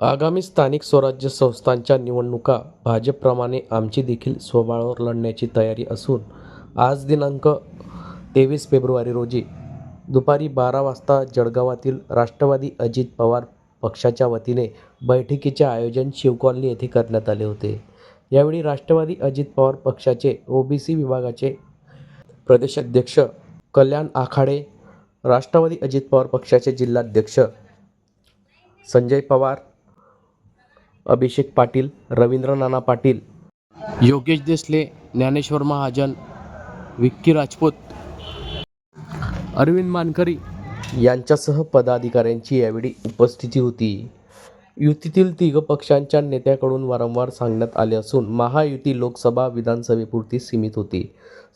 आगामी स्थानिक स्वराज्य संस्थांच्या निवडणुका भाजपप्रमाणे आमची देखील स्वबळावर लढण्याची तयारी असून आज दिनांक तेवीस फेब्रुवारी रोजी दुपारी बारा वाजता जळगावातील राष्ट्रवादी अजित पवार पक्षाच्या वतीने बैठकीचे आयोजन शिवकॉलनी येथे करण्यात आले होते. यावेळी राष्ट्रवादी अजित पवार पक्षाचे ओबीसी विभागाचे प्रदेशाध्यक्ष कल्याण आखाडे राष्ट्रवादी अजित पवार पक्षाचे जिल्हाध्यक्ष संजय पवार अभिषेक पाटील रवींद्र नाना पाटील. योगेश देसले ज्ञानेश्वर महाजन विक्की राजपूत. अरविंद मानकरी. यांच्यासह पदाधिकाऱ्यांची यावेळी उपस्थिती होती. युतीतील तिघ पक्षांच्या नेत्याकडून वारंवार सांगण्यात आले असून महायुती लोकसभा विधानसभेपुरती सीमित होती.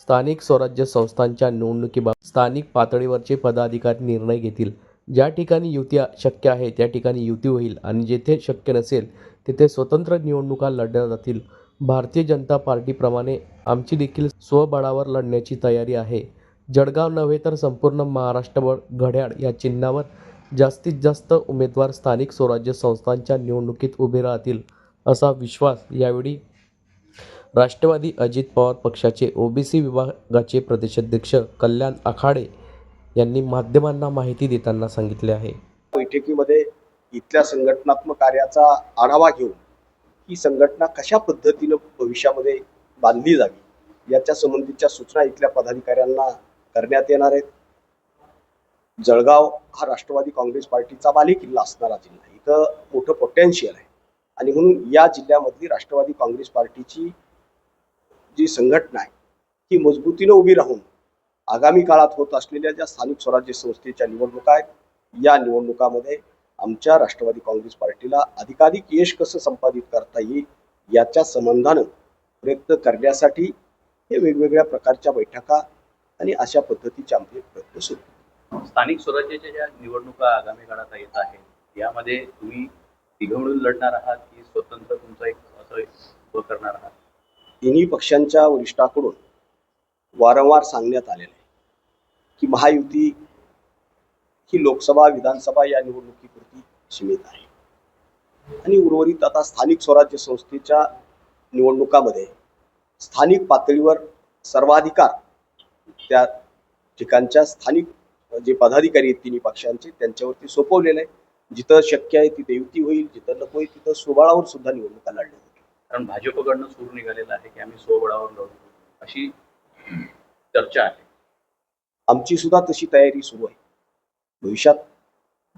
स्थानिक स्वराज्य संस्थांच्या निवडणुकीबाबत स्थानिक पातळीवरचे पदाधिकारी निर्णय घेतील ज्या ठिकाणी युती शक्य आहे त्या ठिकाणी युती होईल आणि जेथे शक्य नसेल तेथे स्वतंत्र निवडणुका लढल्या जातील. भारतीय जनता पार्टीप्रमाणे आमची देखील स्वबळावर लढण्याची तयारी आहे. जळगाव नव्हे तर संपूर्ण महाराष्ट्रभर घड्याळ या चिन्हावर जास्तीत जास्त उमेदवार स्थानिक स्वराज्य संस्थांच्या निवडणुकीत उभे राहतील असा विश्वास यावेळी राष्ट्रवादी अजित पवार पक्षाचे ओबीसी विभागाचे प्रदेशाध्यक्ष कल्याण आखाडे यांनी माध्यमांना माहिती देताना सांगितले आहे. बैठकीमध्ये इथल्या संघटनात्मक कार्याचा आढावा घेऊन ही संघटना कशा पद्धतीनं भविष्यामध्ये बांधली जावी याच्या संबंधीच्या सूचना इथल्या पदाधिकाऱ्यांना करण्यात येणार आहेत. जळगाव हा राष्ट्रवादी काँग्रेस पार्टीचा बालेकिल्ला असणारा जिल्हा इथं मोठं पोटेन्शियल आहे. आणि म्हणून या जिल्ह्यामधली राष्ट्रवादी काँग्रेस पार्टीची जी संघटना आहे ही मजबूतीनं उभी राहून आगामी काळात होत असलेल्या ज्या स्थानिक स्वराज्य संस्थेच्या निवडणुका आहेत या निवडणुकामध्ये आमच्या राष्ट्रवादी काँग्रेस पार्टीला अधिकाधिक यश कसं संपादित करता येईल याच्या संबंधानं प्रयत्न करण्यासाठी हे वेगवेगळ्या प्रकारच्या बैठका आणि अशा पद्धतीचे आमचे प्रयत्न सुरू. स्थानिक स्वराज्याच्या ज्या निवडणुका आगामी काळात येत आहेत यामध्ये तुम्ही तिघं मिळून लढणार आहात की स्वतंत्र तुमचा एक असं करणार आहात तिन्ही पक्षांच्या वरिष्ठाकडून वारंवार सांगण्यात आलेलं आहे की महायुती ही लोकसभा विधानसभा या निवडणुकीपुरती सीमित आहे. आणि उर्वरित आता स्थानिक स्वराज्य संस्थेच्या निवडणुकामध्ये स्थानिक पातळीवर सर्वाधिकार त्या ठिकाणच्या स्थानिक जे पदाधिकारी आहेत तिन्ही पक्षांचे त्यांच्यावरती सोपवलेलं आहे. जिथं शक्य आहे तिथे युती होईल जिथं नको आहे तिथं स्वबळावर सुद्धा निवडणुका लढल्या जातील. कारण भाजपकडनं सूर निघालेलं आहे की आम्ही स्वबळावर लढू. अशी चर्चा आहे. आमची सुद्धा तशी तयारी सुरू आहे. भविष्यात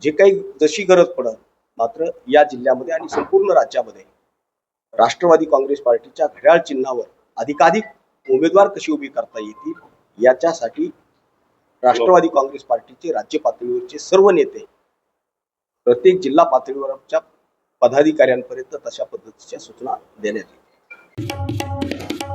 जे काही जशी गरज पडत मात्र या जिल्ह्यामध्ये आणि संपूर्ण राज्यामध्ये राष्ट्रवादी काँग्रेस पार्टीच्या घड्याळ चिन्हावर अधिकाधिक उमेदवार कशी उभी करता येतील याच्यासाठी राष्ट्रवादी काँग्रेस पार्टीचे राज्य पातळीवरचे सर्व नेते प्रत्येक जिल्हा पातळीवरच्या पदाधिकाऱ्यांपर्यंत तशा पद्धतीच्या सूचना देण्यात येतील.